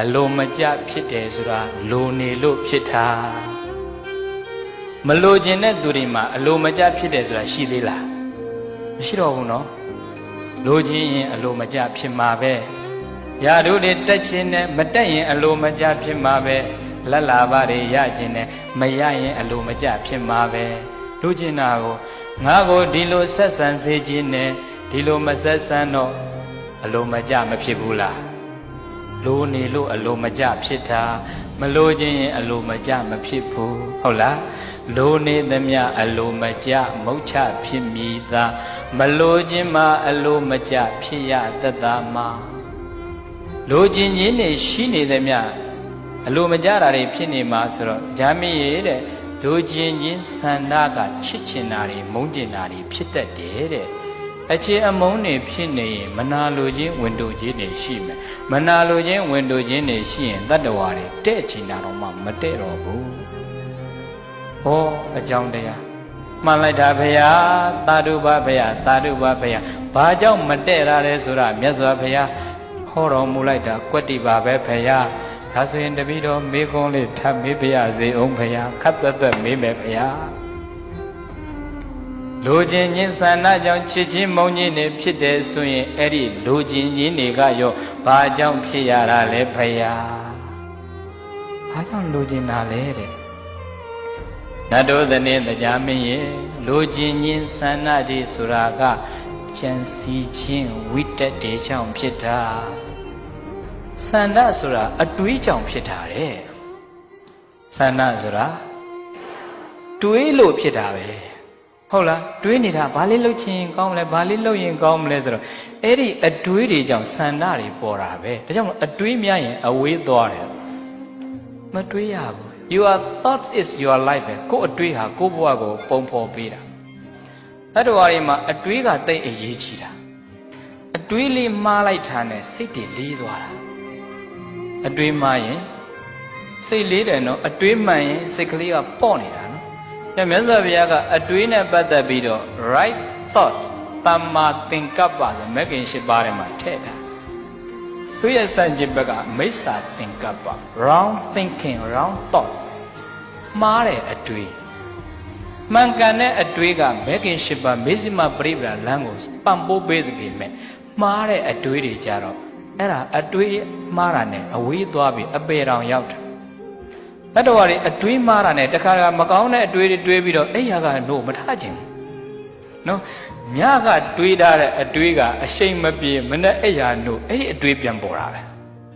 အလိုမကျဖြစ်တယ်ဆိုတာလိုနေလို့ဖြစ်တာမလိုချင်တဲ့သူတွေမှာအလိုမကျဖြစ်တယ်ဆိုတာရှိသေးလားမရှိတော့ဘူးနော်လိုချင်ရင်အလိုမကျဖြစ်မှာပဲရာတို့တွေတက်ခြင်းနဲ့မတက်ရင်အလိုမကျဖြစ်မှာပဲလက်လာပါတွေရခြင်းနဲ့မရရင်အလိုမကျဖြစ်မှာပဲလိုချင်တာကိုငါကိုဒီလိုဆက်ဆံစေခြင်းနဲ့ဒီလိုမဆက်ဆံတော့အလိုမကျမဖြစ်ဘူးလား လိုနေလို့အလိုမကျဖြစ်တာမလိုခြင်းရင်အလိုမကျမဖြစ်ဘူးဟုတ်လားလိုနေသမျှအလိုမကျမုတ်ချဖြစ်မိသာမလိုခြင်းမှာအလိုမကျဖြစ်ရတတ်တာမှာလိုခြင်းချင်းနေရှိနေသမျှအလိုမကျတာတွေဖြစ်နေမှာဆိုတော့ဂျာမီရေတဲ့လိုခြင်းချင်းဆန္ဒကချစ်ချင်တာတွေမုန်းကျင်တာတွေဖြစ်တတ်တယ်တဲ့ အခြေအမုန်းနေဖြစ်နေရင်မနာလိုခြင်းဝင်တို့ခြင်းတွေရှိမယ်မနာလိုခြင်းဝင်တို့ခြင်းတွေရှိရင်တတ္တဝါတွေတဲ့ချင်တာတော့မှမတဲ့တော့ဘူးဟောအကြောင်းတရားမှန်လိုက်တာဖေယသာဓုပါဖေယသာဓုပါဖေယဘာကြောင့်မတဲ့ရလဲဆိုတာမြတ်စွာဘုရားဟောတော်မူလိုက်တာကွတ္တိပါပဲဖေယဒါဆိုရင်တပည့်တော်မေကုံးလေးထပ်မေးပါရစေအောင်ဖေယခတ်သက်သက်မေးမယ်ဖေယ လိုချင်ခြင်းဆန္ဒကြောင့်ချစ်ချင်းမုန်းခြင်းတွေဖြစ်တယ်ဆိုရင်အဲ့ဒီလိုချင်ခြင်းတွေကရောဘာကြောင့်ဖြစ်ရတာလဲဖယားဘာကြောင့်လိုချင်တာလဲတဲ့နတ်တို့သည်နဲ့တရားမင်းရဲ့လိုချင်ခြင်းဆန္ဒတွေဆိုတာကကြံစီခြင်းဝိတက်တေကြောင့်ဖြစ်တာဆန္ဒဆိုတာအတွေးကြောင့်ဖြစ်တာတဲ့ဆန္ဒဆိုတာတွေးလို့ဖြစ်တာပဲ ဟုတ်လားတွေးနေတာဘာလေးလှုပ်ချင်ရင်ကောင်းမလဲဘာလေးလှုပ်ရင်ကောင်းမလဲဆိုတော့အဲ့ဒီအတွေးတွေကြောင့်ဆန္ဒတွေပေါ်တာပဲဒါကြောင့်မို့အတွေးများရင်အဝေးသွားတယ်မတွေးရဘူး your thoughts is your life ပဲကိုယ်အတွေးဟာကိုယ့်ဘဝကိုပုံဖော်ပေးတာတတ္တဝါတွေမှာအတွေးကတိတ်အရေးကြီးတာအတွေးလေးမှားလိုက်တာနဲ့စိတ်တွေလေးသွားတာအတွေးမှားရင်စိတ်လေးတယ်နော်အတွေးမှန်ရင်စိတ်ကလေးကပေါ့နေတာနော် အဲမြတ်စွာဘုရားကအတွေးနဲ့ပတ်သက်ပြီးတော့ right thought တမ္မာသင်္ကပ္ပဆိုမဂ်ကင်၈ပါးထဲမှာထည့်တာသူရဲ့စံကျင်ဘက်ကမိစ္ဆာသင်္ကပ္ပ wrong thinking wrong thought မှားတဲ့အတွေးမှန်ကန်တဲ့အတွေးကမဂ်ကင်၈ပါးမေဇိမပရိပဒလမ်းကိုပံ့ပိုးပေးသည်ပေမဲ့မှားတဲ့အတွေးတွေကြတော့အဲ့ဒါအတွေးမှားတာနဲ့အဝေးသွားပြီးအပေတောင်ရောက်တယ် တတ္တဝါတွေအတွေးမှားတာနဲ့တခါတခါမကောင်းတဲ့အတွေးတွေတွေးပြီးတော့အဲ့ရကနို့မထားခြင်းနော်ညကတွေးထားတဲ့အတွေးကအရှိန်မပြေမနဲ့အဲ့ရနို့အဲ့ဒီအတွေးပြန်ပေါ်တာပဲ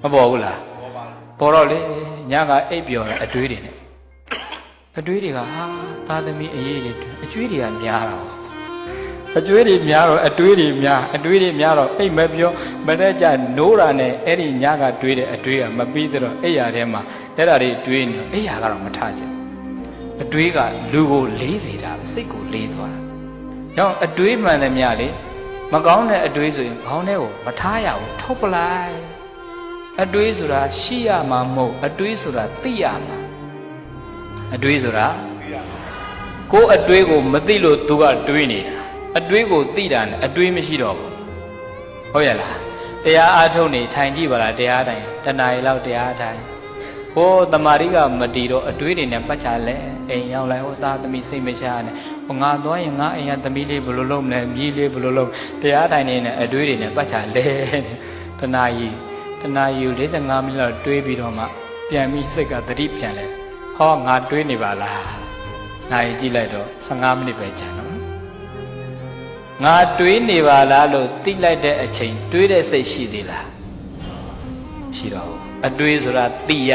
မပေါ်ဘူးလားပေါ်ပါပေါ်တော့လေညကအိပ်ပျော်တဲ့အတွေးတွေနဲ့အတွေးတွေကဟာသာသမီအရေးတွေအကျွေးတွေကများတာ အကျွေးတွေများတော့အတွေးတွေများအတွေးတွေများတော့အိတ်မပြောမနဲ့ကြနိုးတာနဲ့အဲ့ဒီညကတွေးတဲ့အတွေးကမပြီးတော့အဲ့ရထဲမှာအဲ့ဒါတွေတွေးနေတော့အဲ့ရကတော့မထကြဘူးအတွေးကလူကိုလေးစေတာပဲစိတ်ကိုလေးသွားတာ။ကြောင့်အတွေးမှန်တယ်များလေမကောင်းတဲ့အတွေးဆိုရင်ခေါင်းထဲကိုမထားရဘူးထုတ်ပလိုက်။အတွေးဆိုတာရှိရမှာမဟုတ်အတွေးဆိုတာသိရမှာအတွေးဆိုတာကိုယ်အတွေးကိုမသိလို့သူကတွေးနေတာ အတွေးကိုသိတာနဲ့အတွေးမရှိတော့ဘူးဟုတ်ရဲ့လားတရားအားထုတ်နေထိုင်ကြည့်ပါလားတရားတိုင်းတဏှာရီလောက်တရားတိုင်းဟိုတမာရီကမတီတော့အတွေးတွေနဲ့ပတ်ချလဲအိမ်ရောက်လိုက်ဟိုသားသမီးစိတ်မချနဲ့ဟိုငါသွားရင်ငါအိမ်ကသမီးလေးဘယ်လိုလုပ်မလဲမြည်လေးဘယ်လိုလုပ်တရားတိုင်းနေနဲ့အတွေးတွေနဲ့ပတ်ချလဲတဏှာရီတဏှာရီကို45မိနစ်လောက်တွေးပြီးတော့မှပြန်ပြီးစိတ်ကသတိပြန်လဲဟောငါတွေးနေပါလားနိုင်ကြည့်လိုက်တော့15မိနစ်ပဲကြာတော့ ငါတွေးနေပါလားလို့သိလိုက်တဲ့အချိန်တွေးတဲ့စိတ်ရှိသေးလားရှိတော့ဘူးအတွေးဆိုတာသိရ